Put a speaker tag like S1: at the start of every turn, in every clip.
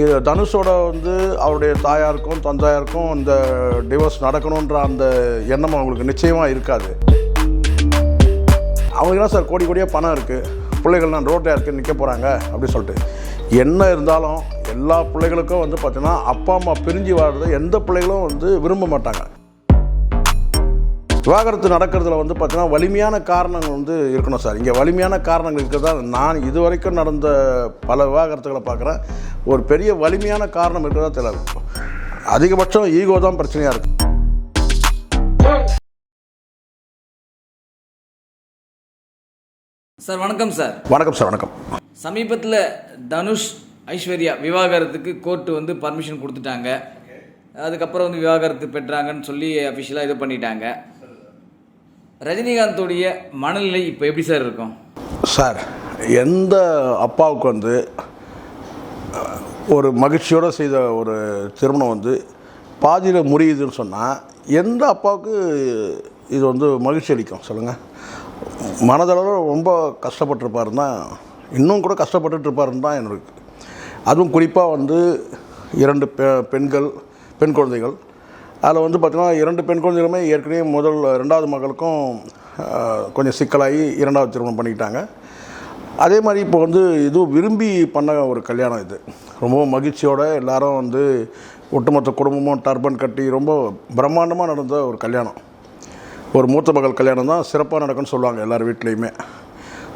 S1: இது தனுஷோட வந்து அவருடைய தாயாருக்கும் தந்தையாருக்கும் இந்த டிவோர்ஸ் நடக்கணுன்ற அந்த எண்ணம் அவங்களுக்கு நிச்சயமாக இருக்காது. அவங்களுக்கு தான் சார் கோடி கோடியாக பணம் இருக்குது பிள்ளைகள்லாம் ரோட்டில் இருக்குது நிற்க போகிறாங்க அப்படின்னு சொல்லிட்டு. என்ன இருந்தாலும் எல்லா பிள்ளைகளுக்கும் வந்து பார்த்திங்கன்னா அப்பா அம்மா பிரிஞ்சு வாழ்றதை எந்த பிள்ளைகளும் வந்து விரும்ப மாட்டாங்க. விவாகரத்து நடக்கிறதுல வந்து பார்த்தீங்கன்னா வலிமையான காரணங்கள் வந்து இருக்கணும் சார். இங்கே வலிமையான காரணங்கள் இருக்கிறதா நான் இது வரைக்கும் நடந்த பல விவாகரத்துகளை பார்க்குறேன். ஒரு பெரிய வலிமையான காரணம் இருக்கிறதா தெரியல. அதிகபட்சம் ஈகோ தான் பிரச்சனையாக இருக்குது
S2: சார் வணக்கம் சார்.
S1: வணக்கம் சார் வணக்கம்.
S2: சமீபத்தில் தனுஷ் ஐஸ்வர்யா விவாகரத்துக்கு கோர்ட்டு வந்து பர்மிஷன் கொடுத்துட்டாங்க. அதுக்கப்புறம் வந்து விவாகரத்து பெற்றாங்கன்னு சொல்லி அஃபிஷியலாக இது பண்ணிட்டாங்க. ரஜினிகாந்தோடைய மனநிலை இப்போ எப்படி சார் இருக்கும்?
S1: சார் எந்த அப்பாவுக்கு வந்து ஒரு மகிழ்ச்சியோடு செய்த ஒரு திருமணம் வந்து பாதியில் முடியுதுன்னு சொன்னால் எந்த அப்பாவுக்கு இது வந்து மகிழ்ச்சி அளிக்கும் சொல்லுங்கள் மனதளவில் ரொம்ப கஷ்டப்பட்டிருப்பாருன்னு தான் இன்னும் கூட கஷ்டப்பட்டுருப்பாருன்னு தான் எனக்கு அதுவும் குறிப்பாக வந்து இரண்டு பெ பெண்கள் பெண் குழந்தைகள் அதில் வந்து பார்த்திங்கன்னா இரண்டு பெண் குழந்தைகளுமே ஏற்கனவே முதல் ரெண்டாவது மகளுக்கும் கொஞ்சம் சிக்கலாகி இரண்டாவது திருமணம் பண்ணிக்கிட்டாங்க. அதே மாதிரி இப்போ வந்து இதுவும் விரும்பி பண்ண ஒரு கல்யாணம் இது. ரொம்பவும் மகிழ்ச்சியோட எல்லாரும் வந்து ஒட்டுமொத்த குடும்பமும் டர்பன் கட்டி ரொம்ப பிரம்மாண்டமாக நடந்த ஒரு கல்யாணம். ஒரு மூத்த மகள் கல்யாணம் தான் சிறப்பாக நடக்கும்னு சொல்லுவாங்க எல்லார் வீட்லேயுமே.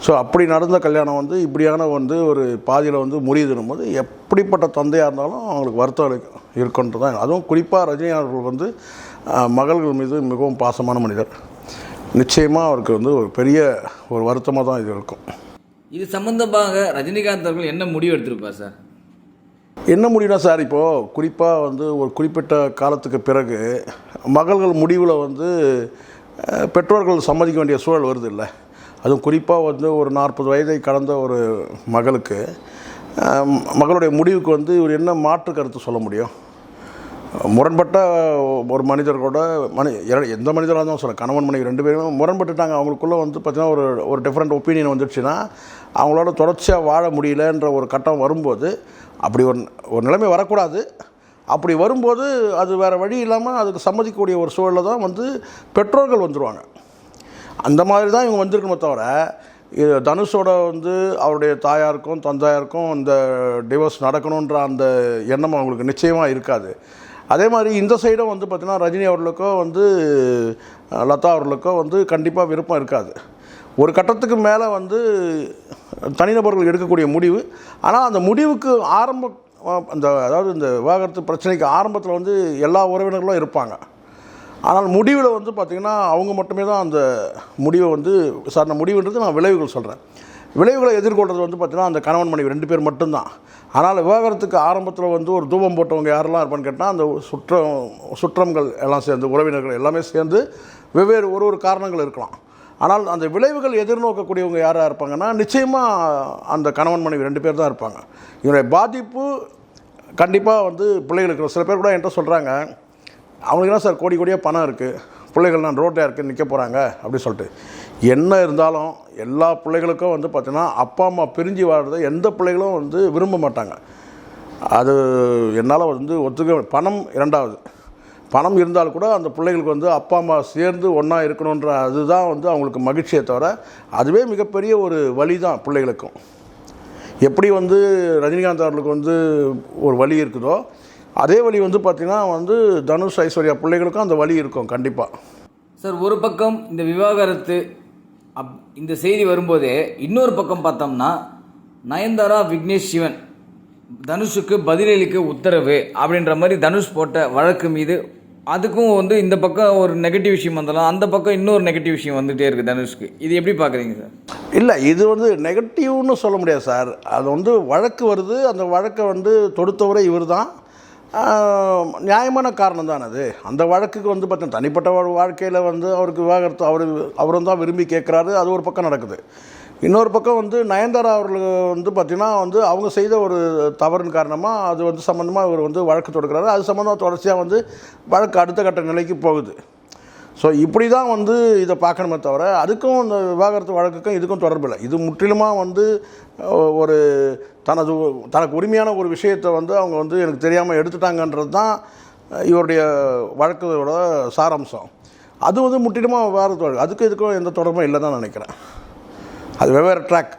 S1: ஸோ அப்படி நடந்த கல்யாணம் வந்து இப்படியான வந்து ஒரு பாதியில் வந்து முடியுதுன்னும் போது எப்படிப்பட்ட தந்தையாக இருந்தாலும் அவங்களுக்கு வருத்தம் இருக்கு- இருக்குன்ட்டு தான். அதுவும் குறிப்பாக ரஜினி அவர்கள் வந்து மகள்கள் மீது மிகவும் பாசமான மனிதர். நிச்சயமாக அவருக்கு வந்து ஒரு பெரிய ஒரு வருத்தமாக தான் இது இருக்கும்.
S2: இது சம்பந்தமாக ரஜினிகாந்த் அவர்கள் என்ன முடிவு எடுத்திருப்பார் சார்?
S1: என்ன முடியும்னா சார் இப்போது குறிப்பாக வந்து ஒரு குறிப்பிட்ட காலத்துக்கு பிறகு மகள்கள் முடிவில் வந்து பெற்றோர்கள் சம்மதிக்க வேண்டிய சூழல் வருது இல்லை. அதுவும் குறிப்பாக வந்து ஒரு நாற்பது வயதை கடந்த ஒரு மகளுக்கு மகளுடைய முடிவுக்கு வந்து இவர் என்ன மாற்று கருத்து சொல்ல முடியும்? முரண்பட்ட ஒரு மனிதர்களோட மனி எந்த மனிதராக இருந்தாலும் சொல்ல கணவன் மனைவி ரெண்டு பேருமே முரண்பட்டுட்டாங்க. அவங்களுக்குள்ளே வந்து பார்த்திங்கன்னா ஒரு ஒரு டிஃப்ரெண்ட் ஒப்பீனியன் வந்துடுச்சுன்னா அவங்களோட தொடர்ச்சியாக வாழ முடியலன்ற ஒரு கட்டம் வரும்போது அப்படி ஒரு ஒரு நிலைமை வரக்கூடாது. அப்படி வரும்போது அது வேறு வழி இல்லாமல் அதுக்கு சம்மதிக்கக்கூடிய ஒரு சூழலில் தான் வந்து பெற்றோர்கள் வந்துடுவாங்க அந்த மாதிரி தான் இவங்க வந்திருக்கணுமே தவிர இது தனுஷோட வந்து அவருடைய தாயாருக்கும் தந்தையாருக்கும் இந்த டிவோர்ஸ் நடக்கணுன்ற அந்த எண்ணம் அவங்களுக்கு நிச்சயமாக இருக்காது. அதே மாதிரி இந்த சைடும் வந்து பார்த்திங்கன்னா ரஜினி அவர்களுக்கோ வந்து லதா அவர்களுக்கோ வந்து கண்டிப்பாக விருப்பம் இருக்காது. ஒரு கட்டத்துக்கு மேலே வந்து தனிநபர்கள் எடுக்கக்கூடிய முடிவு. ஆனால் அந்த முடிவுக்கு ஆரம்ப அந்த அதாவது இந்த விவாகரத்து பிரச்சனைக்கு ஆரம்பத்தில் வந்து எல்லா உறவினர்களும் இருப்பாங்க. ஆனால் முடிவில் வந்து பார்த்திங்கன்னா அவங்க மட்டுமே தான் அந்த முடிவை வந்து சார் நான் முடிவுன்றது நான் விளைவுகள் சொல்கிறேன் விளைவுகளை எதிர்கொள்கிறது வந்து பார்த்திங்கன்னா அந்த கணவன் மனைவி ரெண்டு பேர் மட்டும்தான். ஆனால் விவாகரத்துக்கு ஆரம்பத்தில் வந்து ஒரு தூபம் போட்டவங்க யாரெல்லாம் இருப்பான்னு கேட்டால் அந்த சுற்றம் சுற்றங்கள் எல்லாம் சேர்ந்து உறவினர்கள் எல்லாமே சேர்ந்து வெவ்வேறு ஒரு ஒரு காரணங்கள் இருக்கலாம். ஆனால் அந்த விளைவுகள் எதிர்நோக்கக்கூடியவங்க யாராக இருப்பாங்கன்னா நிச்சயமாக அந்த கணவன் மனைவி ரெண்டு பேர் தான் இருப்பாங்க. இதனுடைய பாதிப்பு கண்டிப்பாக வந்து பிள்ளைகளுக்கு சில பேர் கூட என்கிட்ட சொல்கிறாங்க அவங்களுக்கு என்ன சார் கோடி கோடியாக பணம் இருக்குது பிள்ளைகள்லாம் ரோட்டில் இருக்குது நிற்க போகிறாங்க அப்படின்னு சொல்லிட்டு. என்ன இருந்தாலும் எல்லா பிள்ளைகளுக்கும் வந்து பார்த்திங்கன்னா அப்பா அம்மா பிரிஞ்சு வாழ்றதை எந்த பிள்ளைகளும் வந்து விரும்ப மாட்டாங்க. அது என்னால் வந்து ஒத்துக்க பணம் இரண்டாவது. பணம் இருந்தால் கூட அந்த பிள்ளைகளுக்கு வந்து அப்பா அம்மா சேர்ந்து ஒன்றா இருக்கணுன்ற அதுதான் வந்து அவங்களுக்கு மகிழ்ச்சியை தவிர அதுவே மிகப்பெரிய ஒரு வழி தான் பிள்ளைகளுக்கும். எப்படி வந்து ரஜினிகாந்த் அவர்களுக்கு வந்து ஒரு வழி இருக்குதோ அதே வழி வந்து பார்த்திங்கன்னா வந்து தனுஷ் ஐஸ்வர்யா பிள்ளைகளுக்கும் அந்த வழி இருக்கும் கண்டிப்பாக
S2: சார் ஒரு பக்கம் இந்த விவாகரத்து அப் இந்த செய்தி வரும்போதே இன்னொரு பக்கம் பார்த்தோம்னா நயன்தாரா விக்னேஷ் சிவன் தனுஷுக்கு பதிலளிக்க உத்தரவு அப்படின்ற மாதிரி தனுஷ் போட்ட வழக்கு மீது அதுக்கும் வந்து இந்த பக்கம் ஒரு நெகட்டிவ் விஷயம் வந்தாலும் அந்த பக்கம் இன்னொரு நெகட்டிவ் விஷயம் வந்துகிட்டே இருக்குது தனுஷ்க்கு. இது எப்படி பார்க்குறீங்க சார்?
S1: இல்லை இது வந்து நெகட்டிவ்னு சொல்ல முடியாது சார். அது வந்து வழக்கு வருது அந்த வழக்கை வந்து தொடுத்தவரை இவர் தான் நியாயமான காரணம் தான் அது. அந்த வழக்குக்கு வந்து பார்த்தீங்கன்னா தனிப்பட்ட வாழ்க்கையில் வந்து அவருக்கு விவாகரத்து அவர் அவரும் தான் விரும்பி கேட்குறாரு. அது ஒரு பக்கம் நடக்குது. இன்னொரு பக்கம் வந்து நயன்தாரா அவர்கள் வந்து பார்த்திங்கன்னா வந்து அவங்க செய்த ஒரு தவறின் காரணமாக அது வந்து சம்மந்தமாக இவர் வந்து வழக்கு தொடுக்கிறாரு. அது சம்மந்தமாக தொடர்ச்சியாக வந்து வழக்கு அடுத்த கட்ட நிலைக்கு போகுது. ஸோ இப்படி தான் வந்து இதை பார்க்கணுமே தவிர அதுக்கும் இந்த விவாகரத்து வழக்குக்கும் இதுக்கும் தொடர்பு இல்லை. இது முற்றிலுமாக வந்து ஒரு தனது தனக்கு உரிமையான ஒரு விஷயத்தை வந்து அவங்க வந்து எனக்கு தெரியாமல் எடுத்துட்டாங்கன்றது தான் இவருடைய வழக்கோட சாராம்சம். அது வந்து முற்றிலுமாக வேறு தொடர் அதுக்கும் இதுக்கும் எந்த தொடர்பும் இல்லை தான் நினைக்கிறேன். அது வெவ்வேறு ட்ராக்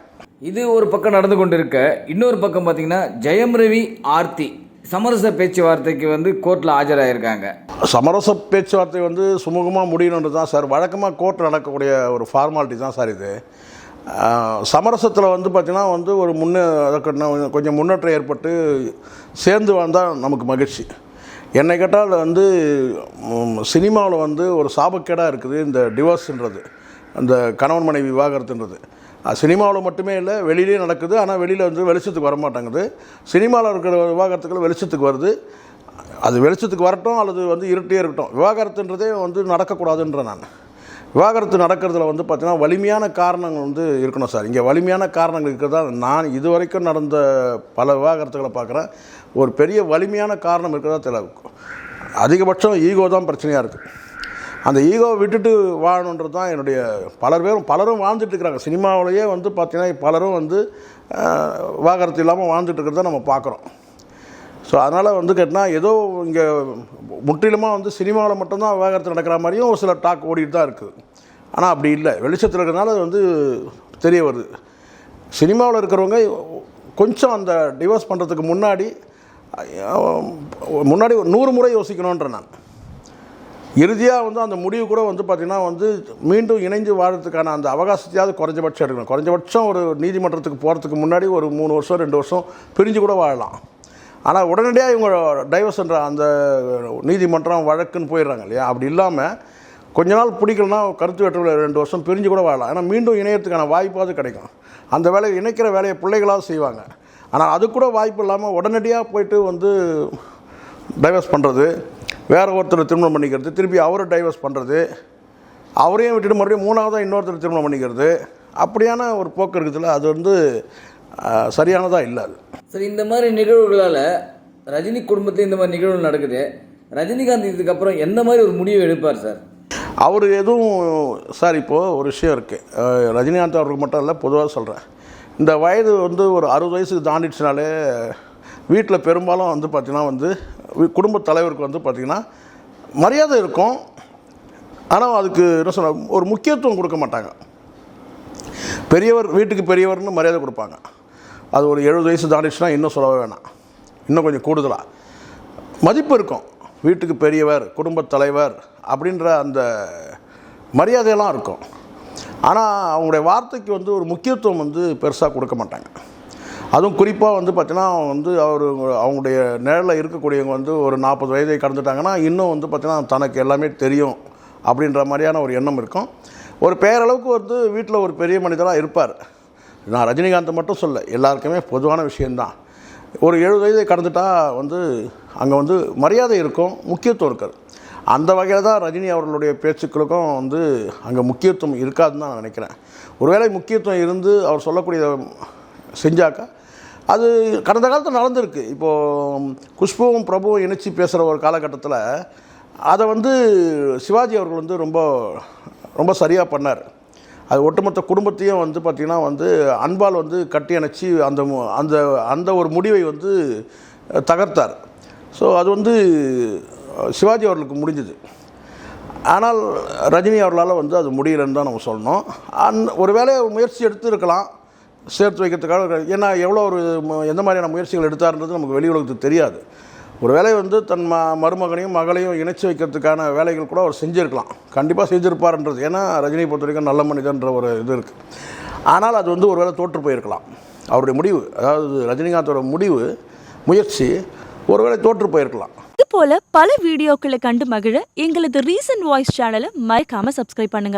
S2: இது ஒரு பக்கம் நடந்து கொண்டு இருக்க இன்னொரு பக்கம் பார்த்தீங்கன்னா ஜெயம் ரவி ஆர்த்தி சமரச பேச்சுவார்த்தைக்கு வந்து கோர்ட்டில் ஆஜராயிருக்காங்க.
S1: சமரச பேச்சுவார்த்தை வந்து சுமூகமாக முடியணுன்றது தான் சார். வழக்கமாக கோர்ட் நடக்கக்கூடிய ஒரு ஃபார்மாலிட்டி தான் சார் இது. சமரசத்தில் வந்து பார்த்திங்கன்னா வந்து ஒரு முன்னே கொஞ்சம் முன்னேற்றம் ஏற்பட்டு சேர்ந்து வந்தால் நமக்கு மகிழ்ச்சி. என்னை கேட்டால் வந்து சினிமாவில் வந்து ஒரு சாபக்கேடாக இருக்குது இந்த டிவோர்ஸுன்றது அந்த கணவன் மனைவி விவாகரத்துன்றது. சினிமாவில் மட்டுமே இல்லை வெளியிலே நடக்குது. ஆனால் வெளியில் வந்து வெளிச்சத்துக்கு வர மாட்டேங்குது. சினிமாவில் இருக்கிற விவாகரத்துக்கள் வெளிச்சத்துக்கு வருது. அது வெளிச்சத்துக்கு வரட்டும் அல்லது வந்து இருட்டே இருக்கட்டும். விவாகரத்துன்றதே வந்து நடக்கக்கூடாதுன்ற நான். விவாகரத்து நடக்கிறதுல வந்து பார்த்தீங்கன்னா வலிமையான காரணங்கள் வந்து இருக்கணும் சார். இங்கே வலிமையான காரணங்கள் இருக்கிறதா நான் இது வரைக்கும் நடந்த பல விவாகரத்துகளை பார்க்குறேன். ஒரு பெரிய வலிமையான காரணம் இருக்கிறதா தெரியல. அதிகபட்சம் ஈகோ தான் பிரச்சனையாக இருக்குது அந்த ஈகோவை விட்டுட்டு வாழணுன்றது தான் என்னுடைய பலர் பேரும் பலரும் வாழ்ந்துட்டு இருக்கிறாங்க. சினிமாவிலேயே வந்து பார்த்திங்கன்னா பலரும் வந்து விவாகரத்து இல்லாமல் வாழ்ந்துட்டு இருக்கிறத நம்ம பார்க்குறோம். ஸோ அதனால் வந்து கேட்டால் ஏதோ இங்கே முற்றிலுமாக வந்து சினிமாவில் மட்டும்தான் விவாகரத்து நடக்கிற மாதிரியும் ஒரு சில டாக் ஓடிட்டு தான் இருக்குது ஆனால் அப்படி இல்லை. வெளிச்சத்தில் இருக்கிறதுனால அது வந்து தெரிய வருது. சினிமாவில் இருக்கிறவங்க கொஞ்சம் அந்த டிவோர்ஸ் பண்ணுறதுக்கு முன்னாடி முன்னாடி ஒரு நூறு முறை யோசிக்கணுன்ற நான். இறுதியாக வந்து அந்த முடிவு கூட வந்து பார்த்திங்கன்னா வந்து மீண்டும் இணைஞ்சு வாழறதுக்கான அந்த அவகாசத்தையாவது குறைஞ்சபட்சம் எடுக்கணும். குறைஞ்சபட்சம் ஒரு நீதிமன்றத்துக்கு போகிறதுக்கு முன்னாடி ஒரு மூணு வருஷம் ரெண்டு வருஷம் பிரிஞ்சு கூட வாழலாம். ஆனால் உடனடியாக இவங்க டைவர்ஸ்ன்ற அந்த நீதிமன்றம் வழக்குன்னு போயிடுறாங்க இல்லையா? அப்படி இல்லாமல் கொஞ்ச நாள் பிடிக்கலனா கருத்து வேற்றுமையில் ரெண்டு வருஷம் பிரிஞ்சு கூட வாழலாம். ஏன்னா மீண்டும் இணையத்துக்கான வாய்ப்பாவது கிடைக்கும். அந்த வேலையை இணைக்கிற வேலையை பிள்ளைகளாக செய்வாங்க. ஆனால் அது கூட வாய்ப்பு இல்லாமல் உடனடியாக போயிட்டு வந்து டைவர்ஸ் பண்ணுறது வேற ஒருத்தர் திருமணம் பண்ணிக்கிறது திருப்பி அவரை டைவர்ஸ் பண்ணுறது அவரையும் விட்டுட்டு மறுபடியும் மூணாவதாக இன்னொருத்தர் திருமணம் பண்ணிக்கிறது அப்படியான ஒரு போக்கு இருக்குதுல்ல? அது வந்து ஆஹ், சரியானதா இல்லை அது.
S2: சரி இந்த மாதிரி நிகழ்வுகளால் ரஜினி குடும்பத்தில் இந்த மாதிரி நிகழ்வு நடக்குது. ரஜினிகாந்த் இதுக்கப்புறம் எந்த மாதிரி ஒரு முடிவு எடுப்பார் சார்?
S1: அவர் எதுவும் சார் இப்போது ஒரு விஷயம் இருக்குது ரஜினிகாந்த் அவருக்கு மட்டும் இல்லை பொதுவாக சொல்கிறேன் இந்த வயது வந்து ஒரு அறுபது வயசுக்கு தாண்டிடுச்சுனாலே வீட்டில் பெரும்பாலும் வந்து பார்த்திங்கன்னா வந்து குடும்பத் தலைவருக்கு வந்து பார்த்திங்கன்னா மரியாதை இருக்கும். ஆனால் அதுக்கு என்ன சொல்ல ஒரு முக்கியத்துவம் கொடுக்க மாட்டாங்க. பெரியவர் வீட்டுக்கு பெரியவர்னு மரியாதை கொடுப்பாங்க. அது ஒரு எழுபது வயசு தாண்டிச்சுன்னா இன்னும் சொல்லவே வேணாம். இன்னும் கொஞ்சம் கூடுதலாக மதிப்பு இருக்கும். வீட்டுக்கு பெரியவர் குடும்பத் தலைவர் அப்படின்ற அந்த மரியாதையெல்லாம் இருக்கும். ஆனால் அவங்களுடைய வார்த்தைக்கு வந்து ஒரு முக்கியத்துவம் வந்து பெருசாக கொடுக்க மாட்டாங்க. அதுவும் குறிப்பாக வந்து பார்த்தீங்கன்னா அவங்க வந்து அவர் அவங்களுடைய நிழலில் இருக்கக்கூடியவங்க வந்து ஒரு நாற்பது வயதை கடந்துட்டாங்கன்னா இன்னும் வந்து பார்த்திங்கன்னா தனக்கு எல்லாமே தெரியும் அப்படின்ற மாதிரியான ஒரு எண்ணம் இருக்கும். ஒரு பேரளவுக்கு வந்து வீட்டில் ஒரு பெரிய மனிதராக இருப்பார். நான் ரஜினிகாந்த் மட்டும் சொல்ல எல்லாருக்குமே பொதுவான விஷயந்தான் ஒரு எழுபது வயதை கடந்துட்டா வந்து அங்கே வந்து மரியாதை இருக்கும் முக்கியத்துவம் இருக்காது. அந்த வகையில் தான் ரஜினி அவர்களுடைய பேச்சுக்களுக்கும் வந்து அங்கே முக்கியத்துவம் இருக்காதுன்னு தான் நான் நினைக்கிறேன். ஒருவேளை முக்கியத்துவம் இருந்து அவர் சொல்லக்கூடிய செஞ்சாக்கா அது கடந்த காலத்தில் நடந்திருக்கு. இப்போது குஷ்புவும் பிரபுவும் இணைச்சி பேசுகிற ஒரு காலகட்டத்தில் அதை வந்து சிவாஜி அவர்கள் வந்து ரொம்ப ரொம்ப சரியாக பண்ணார். அது ஒட்டுமொத்த குடும்பத்தையும் வந்து பார்த்திங்கன்னா வந்து அன்பால் வந்து கட்டி அணைச்சி அந்த அந்த அந்த ஒரு முடிவை வந்து தகர்த்தார். ஸோ அது வந்து சிவாஜி அவர்களுக்கு முடிஞ்சது. ஆனால் ரஜினி அவர்களால் வந்து அது முடியலன்னு தான் நம்ம சொல்லணும். அந் ஒரு வேளை முயற்சி எடுத்து இருக்கலாம் சேர்த்து வைக்கிறதுக்காக ஏன்னா எவ்வளோ ஒரு எந்த மாதிரியான முயற்சிகள் எடுத்தாருன்றது நமக்கு வெளி உலகத்துக்கு தெரியாது. ஒரு வேலை வந்து தன் ம மருமகனையும் மகளையும் இணைச்சி வைக்கிறதுக்கான வேலைகள் கூட அவர் செஞ்சுருக்கலாம். கண்டிப்பாக செஞ்சுருப்பார்ன்றது. ஏன்னா ரஜினியை பொறுத்த வரைக்கும் நல்ல மனிதன்ற ஒரு இது இருக்குது ஆனால் அது வந்து ஒரு வேளை தோற்று போயிருக்கலாம். அவருடைய முடிவு அதாவது ரஜினிகாந்தோட முடிவு முயற்சி ஒருவேளை தோற்று போயிருக்கலாம்.
S3: இது போல பல வீடியோக்களை கண்டு மகிழ எங்களது ரீசன்ட் வாய்ஸ் சேனலை மறக்காம சப்ஸ்கிரைப் பண்ணுங்க.